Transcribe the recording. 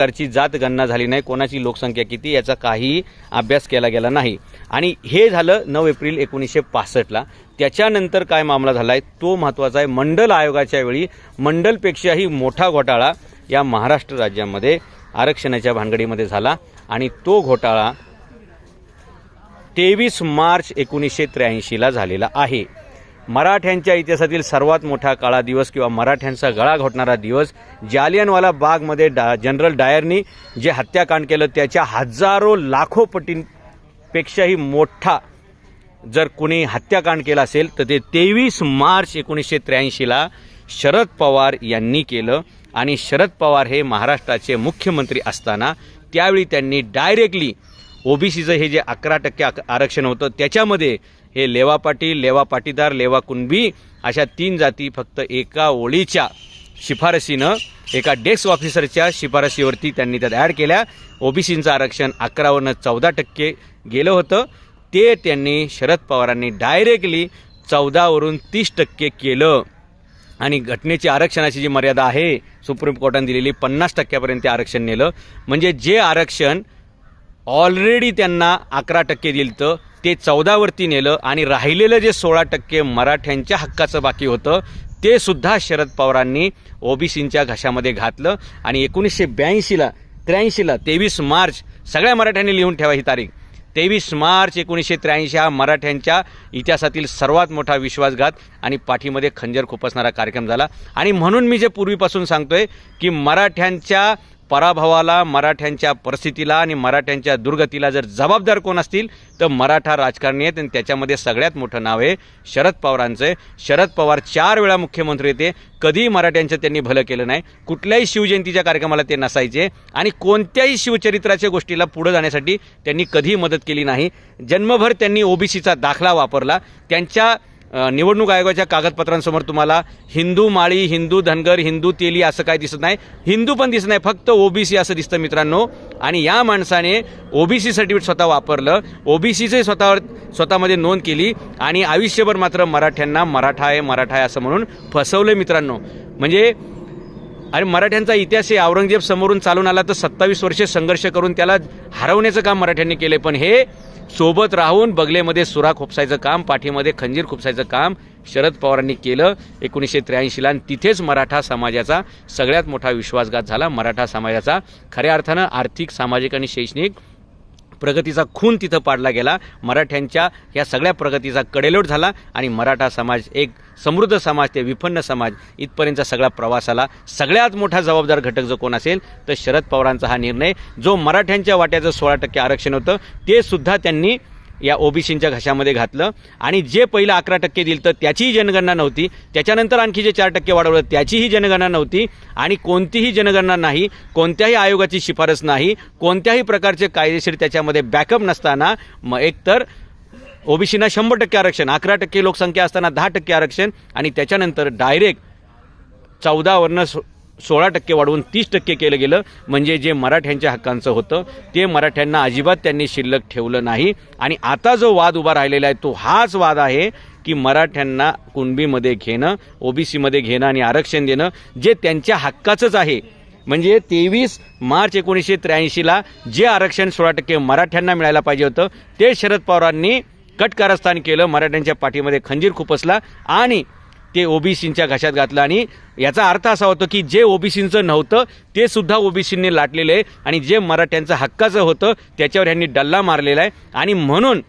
प्रकारची जात गणना झाली नाही कोणाची लोकसंख्या किती याचा काही अभ्यास केला गेला नाही. आणि हे झालं नऊ एप्रिल एकोणीसशे पासष्टला. त्याच्यानंतर काय मामला झाला आहे तो महत्त्वाचा आहे. मंडल आयोगाच्या वेळी मंडलपेक्षाही मोठा घोटाळा या महाराष्ट्र राज्यामध्ये आरक्षणाच्या भानगडीमध्ये झाला. आणि तो घोटाळा तेवीस मार्च एकोणीसशे त्र्याऐंशीला झालेला आहे. मराठ्यांच्या इतिहासातील सर्वात मोठा काळा दिवस किंवा मराठ्यांचा गळा घोटणारा दिवस जालियनवाला बागमध्ये डा जनरल डायरनी जे हत्याकांड केलं त्याच्या हजारो लाखो पटींपेक्षाही मोठा जर कुणी हत्याकांड केला असेल तर ते तेवीस मार्च एकोणीसशे त्र्याऐंशीला शरद पवार यांनी केलं. आणि शरद पवार हे महाराष्ट्राचे मुख्यमंत्री असताना त्यावेळी त्यांनी डायरेक्टली ओबीसीचं हे जे अकरा टक्के आरक्षण होतं त्याच्यामध्ये हे लेवा पाटील लेवा पाटीदार लेवा कुणबी अशा तीन जाती फक्त एका ओळीच्या शिफारसीनं एका डेस्क ऑफिसरच्या शिफारसीवरती त्यांनी त्यात ॲड केल्या. ओबीसींचं आरक्षण अकरावन्न चौदा टक्के गेलं होतं. ते त्यांनी शरद पवारांनी डायरेक्टली चौदावरून तीस टक्के केलं. आणि घटनेची आरक्षणाची जी मर्यादा आहे सुप्रीम कोर्टाने दिलेली पन्नास टक्क्यापर्यंत आरक्षण नेलं. म्हणजे जे आरक्षण ऑलरेडी त्यांना अकरा टक्के दिलं तर ते चौदावरती नेलं आणि राहिलेलं जे सोळा टक्के मराठ्यांच्या हक्काचं बाकी होतं ते सुद्धा शरद पवारांनी ओबीसींच्या घशामध्ये घातलं. आणि एकोणीसशे ब्याऐंशीला त्र्याऐंशीला तेवीस मार्च सगळ्या मराठ्यांनी लिहून ठेवा ही तारीख. तेवीस मार्च एकोणीसशे त्र्याऐंशी हा मराठ्यांच्या इतिहासातील सर्वात मोठा विश्वासघात आणि पाठीमध्ये खंजर खुपसणारा कार्यक्रम झाला. आणि म्हणून मी जे पूर्वीपासून सांगतोय की मराठ्यांच्या पराभवाला मराठ्यांच्या परिस्थितीला आणि मराठ्यांच्या दुर्गतीला जर जबाबदार कोण असतील तर मराठा राजकारणी आहेत आणि त्याच्यामध्ये सगळ्यात मोठं नाव आहे शरद पवारांचं. आहे शरद पवार चार वेळा मुख्यमंत्री येते कधीही मराठ्यांचं त्यांनी भलं केलं नाही. कुठल्याही शिवजयंतीच्या कार्यक्रमाला ते नसायचे. आणि कोणत्याही शिवचरित्राच्या गोष्टीला पुढं जाण्यासाठी त्यांनी कधीही मदत केली नाही. जन्मभर त्यांनी ओबीसीचा दाखला वापरला. त्यांच्या निवडणूक आयोगाच्या कागदपत्रांसमोर तुम्हाला हिंदू माळी हिंदू धनगर हिंदू तेली असं काय दिसत नाही. हिंदू पण दिसत नाही फक्त ओबीसी असं दिसतं मित्रांनो. आणि या माणसाने ओबीसी सर्टिफिकेट स्वतः वापरलं. ओबीसीचे स्वतःवर स्वतःमध्ये नोंद केली आणि आयुष्यभर मात्र मराठ्यांना मराठा आहे मराठा आहे असं म्हणून फसवलं मित्रांनो. म्हणजे आणि मराठ्यांचा इतिहास हे औरंगजेब समोरून चालून आला तर सत्तावीस वर्षे संघर्ष करून त्याला हरवण्याचं काम मराठ्यांनी केले पण हे सोबत राहून बगलेमध्ये सुरा खोपसायचं काम पाठीमध्ये खंजीर खुपसायचं काम शरद पवारांनी केलं. एकोणीसशे त्र्याऐंशीला आणि तिथेच मराठा समाजाचा सगळ्यात मोठा विश्वासघात झाला. मराठा समाजाचा खऱ्या अर्थानं आर्थिक सामाजिक आणि शैक्षणिक प्रगतीचा खून तिथं पाडला गेला. मराठ्यांच्या या सगळ्या प्रगतीचा कडेलोट झाला आणि मराठा समाज एक समृद्ध समाज ते विपन्न समाज इथपर्यंतचा सगळा प्रवास आला सगळ्यात मोठा जबाबदार घटक जो कोण असेल तर शरद पवारांचा हा निर्णय. जो मराठ्यांच्या वाट्याचं सोळा टक्के आरक्षण होतं ते सुद्धा त्यांनी या ओबीसींच्या घशामध्ये घातलं. आणि जे पहिलं अकरा टक्के दिलं तर त्याचीही जनगणना नव्हती. त्याच्यानंतर आणखी जे चार टक्के वाढवलं त्याचीही जनगणना नव्हती. आणि कोणतीही जनगणना नाही कोणत्याही आयोगाची शिफारस नाही कोणत्याही प्रकारचे कायदेशीर त्याच्यामध्ये बॅकअप नसताना मग एकतर ओबीसीना शंभर टक्के आरक्षण अकरा टक्के लोकसंख्या असताना दहा टक्के आरक्षण आणि त्याच्यानंतर डायरेक्ट चौदावरनं सोळा टक्के वाढवून तीस टक्के केलं गेलं. म्हणजे जे मराठ्यांच्या हक्कांचं होतं ते मराठ्यांना अजिबात त्यांनी शिल्लक ठेवलं नाही. आणि आता जो वाद उभा राहिलेला आहे तो हाच वाद आहे की मराठ्यांना कुणबीमध्ये घेणं ओबीसीमध्ये घेणं आणि आरक्षण देणं जे त्यांच्या हक्काचंच आहे. म्हणजे तेवीस मार्च एकोणीसशे त्र्याऐंशीला जे आरक्षण सोळा टक्के मराठ्यांना मिळायला पाहिजे होतं ते शरद पवारांनी कटकारस्थान केलं मराठ्यांच्या पाठीमध्ये खंजीर खुपसला आणि ते ओबीसींच्या घशात घातलं. आणि याचा अर्थ असा होतो की जे ओबीसींचं नव्हतं ते सुद्धा ओबीसींनी लाटलेलं आहे. आणि जे मराठ्यांचं हक्काचं होतं त्याच्यावर ह्यांनी डल्ला मारलेला आहे. आणि म्हणून